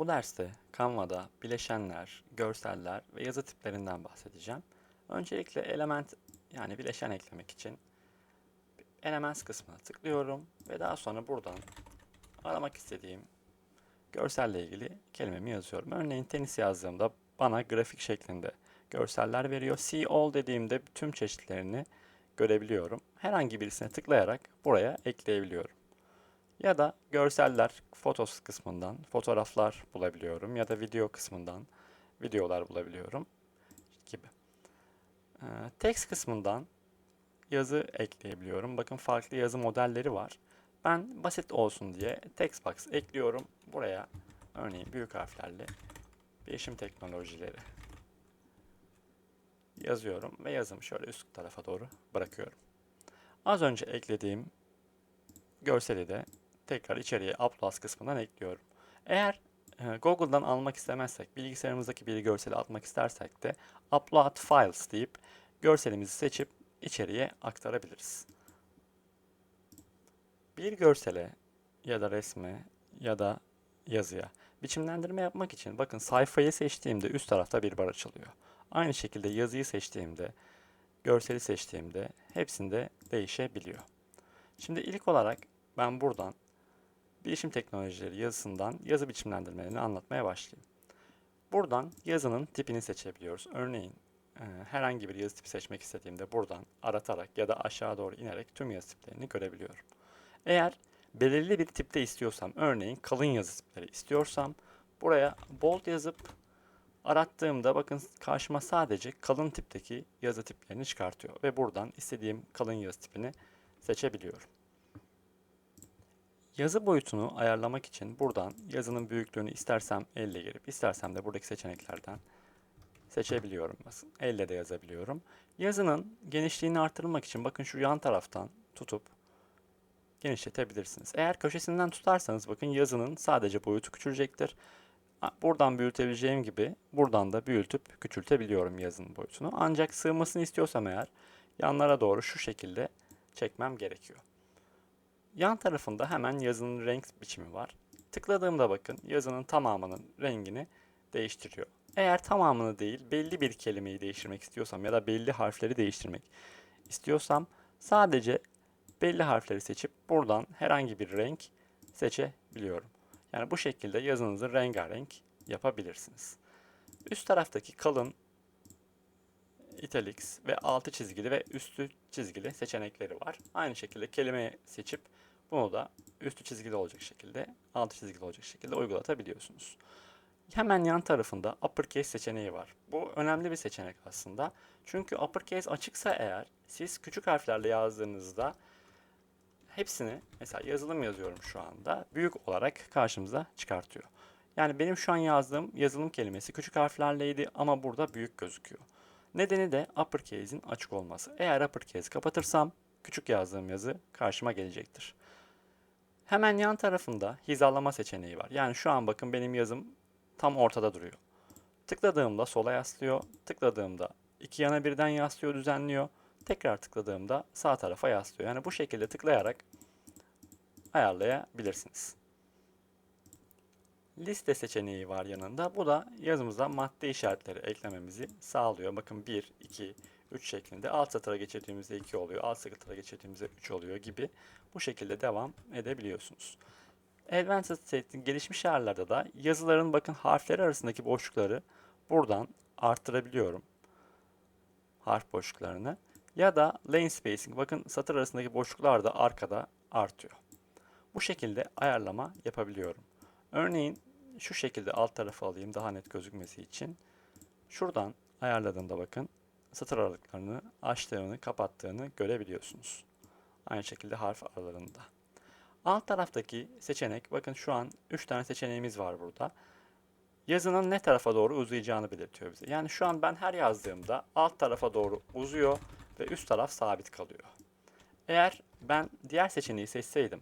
Bu derste Canva'da bileşenler, görseller ve yazı tiplerinden bahsedeceğim. Öncelikle element yani bileşen eklemek için Elements kısmına tıklıyorum ve daha sonra buradan aramak istediğim görselle ilgili kelimemi yazıyorum. Örneğin tenis yazdığımda bana grafik şeklinde görseller veriyor. See all dediğimde tüm çeşitlerini görebiliyorum. Herhangi birisine tıklayarak buraya ekleyebiliyorum. Ya da görseller fotos kısmından fotoğraflar bulabiliyorum ya da video kısmından videolar bulabiliyorum gibi. Ee, text kısmından yazı ekleyebiliyorum. Bakın farklı yazı modelleri var. Ben basit olsun diye text box ekliyorum. Buraya örneğin büyük harflerle bilişim teknolojileri yazıyorum ve yazımı şöyle üst tarafa doğru bırakıyorum. Az önce eklediğim görseli de tekrar içeriye Upload kısmından ekliyorum. Eğer e, Google'dan almak istemezsek, bilgisayarımızdaki bir görseli atmak istersek de Upload Files deyip görselimizi seçip içeriye aktarabiliriz. Bir görsele ya da resme ya da yazıya biçimlendirme yapmak için bakın sayfayı seçtiğimde üst tarafta bir bar açılıyor. Aynı şekilde yazıyı seçtiğimde, görseli seçtiğimde hepsinde değişebiliyor. Şimdi ilk olarak ben buradan bilişim teknolojileri yazısından yazı biçimlendirmelerini anlatmaya başlayayım. Buradan yazının tipini seçebiliyoruz. Örneğin e, herhangi bir yazı tipi seçmek istediğimde buradan aratarak ya da aşağı doğru inerek tüm yazı tiplerini görebiliyorum. Eğer belirli bir tipte istiyorsam, örneğin kalın yazı tipleri istiyorsam buraya bold yazıp arattığımda bakın karşıma sadece kalın tipteki yazı tiplerini çıkartıyor ve buradan istediğim kalın yazı tipini seçebiliyorum. Yazı boyutunu ayarlamak için buradan yazının büyüklüğünü istersem elle girip istersem de buradaki seçeneklerden seçebiliyorum. Bakın elle de yazabiliyorum. Yazının genişliğini artırmak için bakın şu yan taraftan tutup genişletebilirsiniz. Eğer köşesinden tutarsanız bakın yazının sadece boyutu küçülecektir. Buradan büyütebileceğim gibi buradan da büyütüp küçültebiliyorum yazının boyutunu. Ancak sığmasını istiyorsam eğer yanlara doğru şu şekilde çekmem gerekiyor. Yan tarafında hemen yazının renk biçimi var. Tıkladığımda bakın yazının tamamının rengini değiştiriyor. Eğer tamamını değil belli bir kelimeyi değiştirmek istiyorsam ya da belli harfleri değiştirmek istiyorsam sadece belli harfleri seçip buradan herhangi bir renk seçebiliyorum. Yani bu şekilde yazınızı rengarenk yapabilirsiniz. Üst taraftaki kalın italics ve altı çizgili ve üstü çizgili seçenekleri var. Aynı şekilde kelime seçip bunu da üstü çizgili olacak şekilde, altı çizgili olacak şekilde uygulatabiliyorsunuz. Hemen yan tarafında uppercase seçeneği var. Bu önemli bir seçenek aslında. Çünkü uppercase açıksa eğer siz küçük harflerle yazdığınızda hepsini mesela yazılım yazıyorum şu anda büyük olarak karşımıza çıkartıyor. Yani benim şu an yazdığım yazılım kelimesi küçük harflerleydi ama burada büyük gözüküyor. Nedeni de uppercase'in açık olması. Eğer uppercase kapatırsam küçük yazdığım yazı karşıma gelecektir. Hemen yan tarafında hizalama seçeneği var. Yani şu an bakın benim yazım tam ortada duruyor. Tıkladığımda sola yaslıyor, tıkladığımda iki yana birden yaslıyor, düzenliyor. Tekrar tıkladığımda sağ tarafa yaslıyor. Yani bu şekilde tıklayarak ayarlayabilirsiniz. Liste seçeneği var yanında. Bu da yazımıza madde işaretleri eklememizi sağlıyor. Bakın 1, 2, 3 şeklinde. Alt satıra geçirdiğimizde 2 oluyor. Alt satıra geçirdiğimizde 3 oluyor gibi. Bu şekilde devam edebiliyorsunuz. Advanced State'in gelişmiş ayarlarda da yazıların bakın harfleri arasındaki boşlukları buradan arttırabiliyorum. Harf boşluklarını. Ya da lane spacing bakın satır arasındaki boşluklar da arkada artıyor. Bu şekilde ayarlama yapabiliyorum. Örneğin şu şekilde alt tarafı alayım daha net gözükmesi için. Şuradan ayarladığımda bakın satır aralıklarını açtığını kapattığını görebiliyorsunuz. Aynı şekilde harf aralarında. Alt taraftaki seçenek bakın şu an 3 tane seçeneğimiz var burada. Yazının ne tarafa doğru uzayacağını belirtiyor bize. Yani şu an ben her yazdığımda alt tarafa doğru uzuyor ve üst taraf sabit kalıyor. Eğer ben diğer seçeneği seçseydim,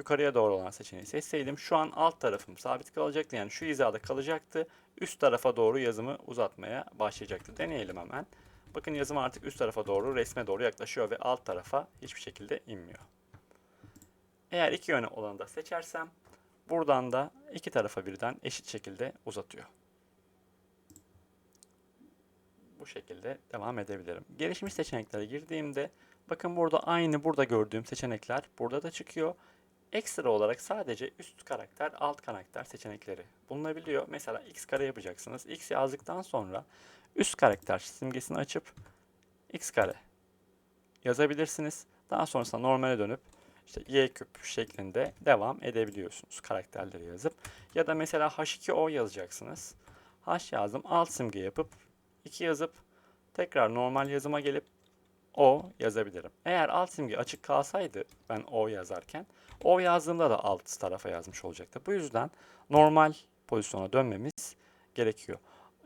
yukarıya doğru olan seçeneği seçseydim şu an alt tarafım sabit kalacaktı. Yani şu hizada kalacaktı. Üst tarafa doğru yazımı uzatmaya başlayacaktı. Deneyelim hemen. Bakın yazım artık üst tarafa doğru, resme doğru yaklaşıyor ve alt tarafa hiçbir şekilde inmiyor. Eğer iki yönü olanı da seçersem buradan da iki tarafa birden eşit şekilde uzatıyor. Bu şekilde devam edebilirim. Gelişmiş seçeneklere girdiğimde bakın burada aynı burada gördüğüm seçenekler burada da çıkıyor. Ekstra olarak sadece üst karakter, alt karakter seçenekleri bulunabiliyor. Mesela x kare yapacaksınız. x yazdıktan sonra üst karakter simgesini açıp x kare yazabilirsiniz. Daha sonrasında normale dönüp işte y küp şeklinde devam edebiliyorsunuz karakterleri yazıp. Ya da mesela h2o yazacaksınız. h yazdım alt simge yapıp 2 yazıp tekrar normal yazıma gelip o yazabilirim. Eğer alt simge açık kalsaydı ben o yazarken o yazdığımda da alt tarafa yazmış olacaktı. Bu yüzden normal pozisyona dönmemiz gerekiyor.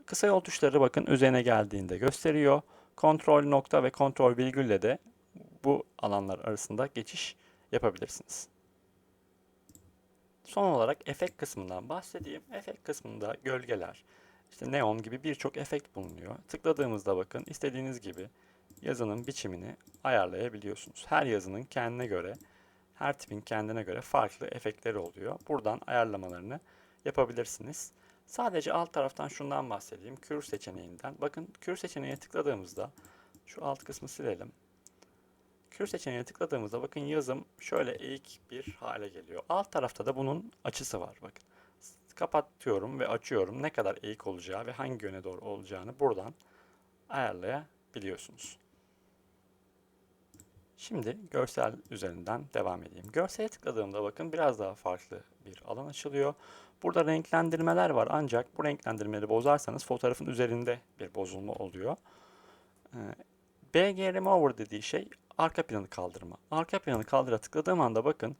Kısa yol tuşları bakın üzerine geldiğinde gösteriyor. Kontrol nokta ve kontrol virgülle de bu alanlar arasında geçiş yapabilirsiniz. Son olarak efekt kısmından bahsedeyim. Efekt kısmında gölgeler, işte neon gibi birçok efekt bulunuyor. Tıkladığımızda bakın istediğiniz gibi yazının biçimini ayarlayabiliyorsunuz. Her yazının kendine göre, her tipin kendine göre farklı efektleri oluyor. Buradan ayarlamalarını yapabilirsiniz. Sadece alt taraftan şundan bahsedeyim. Kür seçeneğinden. Bakın kür seçeneğine tıkladığımızda şu alt kısmı silelim. Kür seçeneğine tıkladığımızda bakın yazım şöyle eğik bir hale geliyor. Alt tarafta da bunun açısı var bakın. Kapatıyorum ve açıyorum. Ne kadar eğik olacağı ve hangi yöne doğru olacağını buradan ayarlayabiliyorsunuz. Şimdi görsel üzerinden devam edeyim. Görsele tıkladığımda bakın biraz daha farklı bir alan açılıyor. Burada renklendirmeler var ancak bu renklendirmeleri bozarsanız fotoğrafın üzerinde bir bozulma oluyor. Ee, BG Remover dediği şey arka planı kaldırma. Arka planı kaldıra tıkladığım anda bakın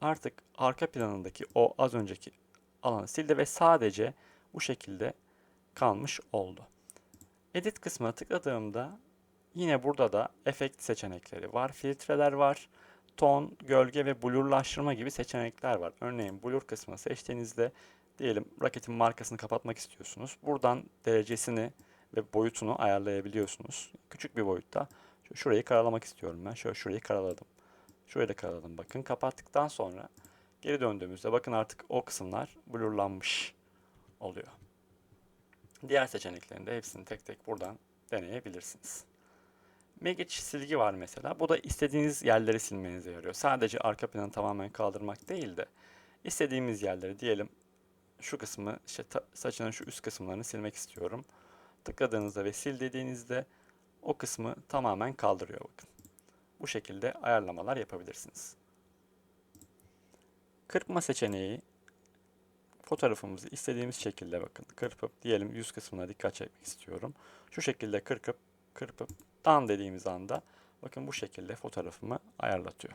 artık arka planındaki o az önceki alanı sildi ve sadece bu şekilde kalmış oldu. Edit kısmına tıkladığımda yine burada da efekt seçenekleri var, filtreler var, ton, gölge ve blurlaştırma gibi seçenekler var. Örneğin blur kısmını seçtiğinizde diyelim raketin markasını kapatmak istiyorsunuz. Buradan derecesini ve boyutunu ayarlayabiliyorsunuz. Küçük bir boyutta. Şurayı karalamak istiyorum ben. Şöyle şurayı karaladım. Şurayı da karaladım bakın. Kapattıktan sonra geri döndüğümüzde bakın artık o kısımlar blurlanmış oluyor. Diğer seçeneklerin de hepsini tek tek buradan deneyebilirsiniz. Magic silgi var mesela. Bu da istediğiniz yerleri silmenize yarıyor. Sadece arka planı tamamen kaldırmak değil de istediğimiz yerleri diyelim şu kısmı işte saçının şu üst kısımlarını silmek istiyorum. Tıkladığınızda ve sil dediğinizde o kısmı tamamen kaldırıyor bakın. Bu şekilde ayarlamalar yapabilirsiniz. Kırpma seçeneği fotoğrafımızı istediğimiz şekilde bakın kırpıp diyelim yüz kısmına dikkat çekmek istiyorum. Şu şekilde kırpıp kırpıp dan dediğimiz anda bakın bu şekilde fotoğrafımı ayarlatıyor.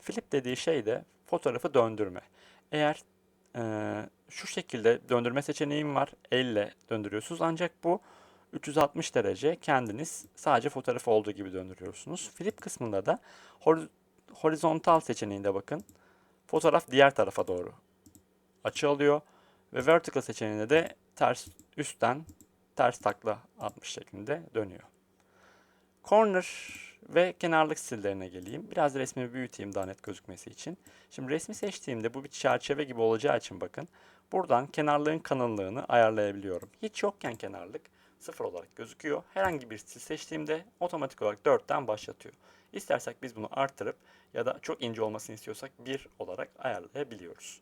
Flip dediği şey de fotoğrafı döndürme. Eğer e, şu şekilde döndürme seçeneğim var. Elle döndürüyorsunuz ancak bu 360 derece kendiniz sadece fotoğrafı olduğu gibi döndürüyorsunuz. Flip kısmında da horizontal seçeneğinde bakın. Fotoğraf diğer tarafa doğru açı alıyor. Ve vertical seçeneğinde de ters üstten ters takla atmış şeklinde dönüyor. Corner ve kenarlık stillerine geleyim. Biraz resmi büyüteyim daha net gözükmesi için. Şimdi resmi seçtiğimde bu bir çerçeve gibi olacağı için bakın. Buradan kenarlığın kalınlığını ayarlayabiliyorum. Hiç yokken kenarlık sıfır olarak gözüküyor. Herhangi bir stil seçtiğimde otomatik olarak 4'ten başlatıyor. İstersek biz bunu arttırıp ya da çok ince olmasını istiyorsak 1 olarak ayarlayabiliyoruz.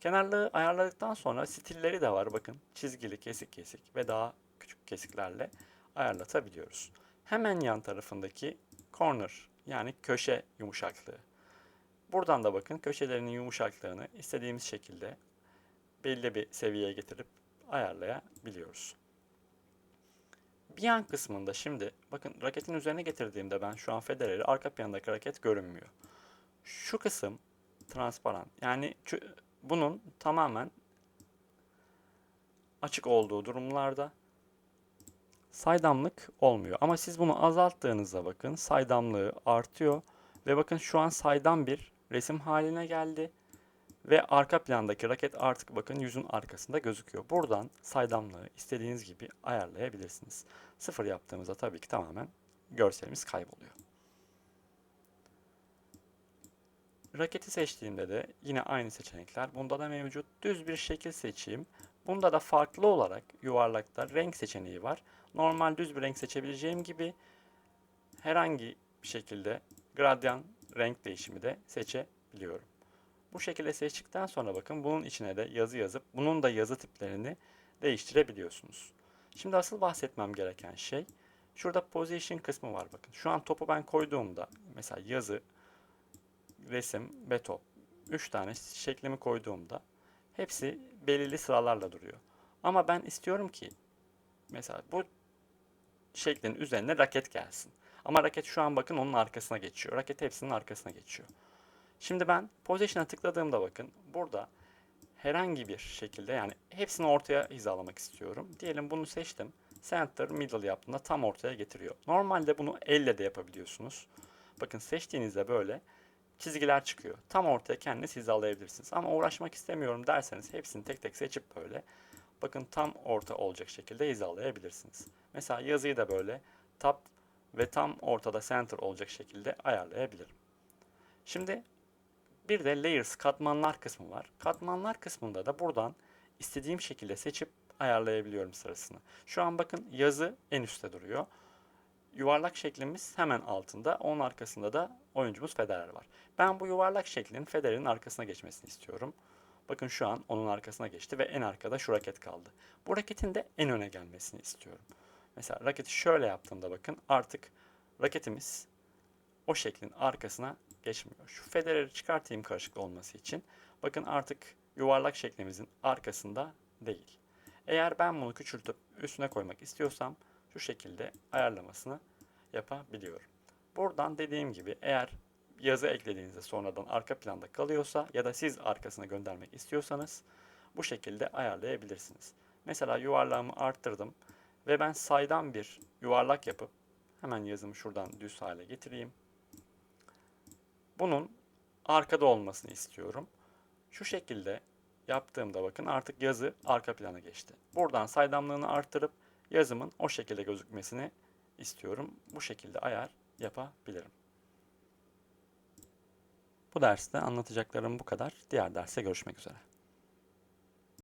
Kenarlığı ayarladıktan sonra stilleri de var bakın. Çizgili, kesik kesik ve daha küçük kesiklerle ayarlatabiliyoruz. Hemen yan tarafındaki corner yani köşe yumuşaklığı. Buradan da bakın köşelerinin yumuşaklığını istediğimiz şekilde belli bir seviyeye getirip ayarlayabiliyoruz. Bir yan kısmında şimdi bakın raketin üzerine getirdiğimde ben şu an Federer'i arka plandaki raket görünmüyor. Şu kısım transparan. Yani bunun tamamen açık olduğu durumlarda saydamlık olmuyor. Ama siz bunu azalttığınızda bakın saydamlığı artıyor ve bakın şu an saydam bir resim haline geldi. Ve arka plandaki raket artık bakın yüzün arkasında gözüküyor. Buradan saydamlığı istediğiniz gibi ayarlayabilirsiniz. Sıfır yaptığımızda tabii ki tamamen görselimiz kayboluyor. Raketi seçtiğimde de yine aynı seçenekler. Bunda da mevcut. Düz bir şekil seçeyim. Bunda da farklı olarak yuvarlakta renk seçeneği var. Normal düz bir renk seçebileceğim gibi herhangi bir şekilde gradyan renk değişimi de seçebiliyorum. Bu şekilde seçtikten sonra bakın bunun içine de yazı yazıp bunun da yazı tiplerini değiştirebiliyorsunuz. Şimdi asıl bahsetmem gereken şey şurada position kısmı var bakın. Şu an topu ben koyduğumda mesela yazı, resim ve top 3 tane şeklimi koyduğumda hepsi belirli sıralarla duruyor. Ama ben istiyorum ki mesela bu şeklin üzerine raket gelsin. Ama raket şu an bakın onun arkasına geçiyor. Raket hepsinin arkasına geçiyor. Şimdi ben position'a tıkladığımda bakın burada herhangi bir şekilde yani hepsini ortaya hizalamak istiyorum. Diyelim bunu seçtim. Center, middle yaptığımda tam ortaya getiriyor. Normalde bunu elle de yapabiliyorsunuz. Bakın seçtiğinizde böyle çizgiler çıkıyor. Tam ortaya kendiniz hizalayabilirsiniz. Ama uğraşmak istemiyorum derseniz hepsini tek tek seçip böyle bakın tam orta olacak şekilde hizalayabilirsiniz. Mesela yazıyı da böyle top ve tam ortada center olacak şekilde ayarlayabilirim. Şimdi bir de layers katmanlar kısmı var. Katmanlar kısmında da buradan istediğim şekilde seçip ayarlayabiliyorum sırasını. Şu an bakın yazı en üstte duruyor. Yuvarlak şeklimiz hemen altında. Onun arkasında da oyuncumuz Federer var. Ben bu yuvarlak şeklin Federer'in arkasına geçmesini istiyorum. Bakın şu an onun arkasına geçti ve en arkada şu raket kaldı. Bu raketin de en öne gelmesini istiyorum. Mesela raketi şöyle yaptığımda bakın artık raketimiz o şeklin arkasına geçmiyor. Şu Federer'i çıkartayım karışıklı olması için. Bakın artık yuvarlak şeklimizin arkasında değil. Eğer ben bunu küçültüp üstüne koymak istiyorsam şu şekilde ayarlamasını yapabiliyorum. Buradan dediğim gibi eğer yazı eklediğinizde sonradan arka planda kalıyorsa ya da siz arkasına göndermek istiyorsanız bu şekilde ayarlayabilirsiniz. Mesela yuvarlağımı arttırdım ve ben saydam bir yuvarlak yapıp hemen yazımı şuradan düz hale getireyim. Bunun arkada olmasını istiyorum. Şu şekilde yaptığımda bakın artık yazı arka plana geçti. Buradan saydamlığını arttırıp yazımın o şekilde gözükmesini istiyorum. Bu şekilde ayar yapabilirim. Bu derste anlatacaklarım bu kadar. Diğer derste görüşmek üzere.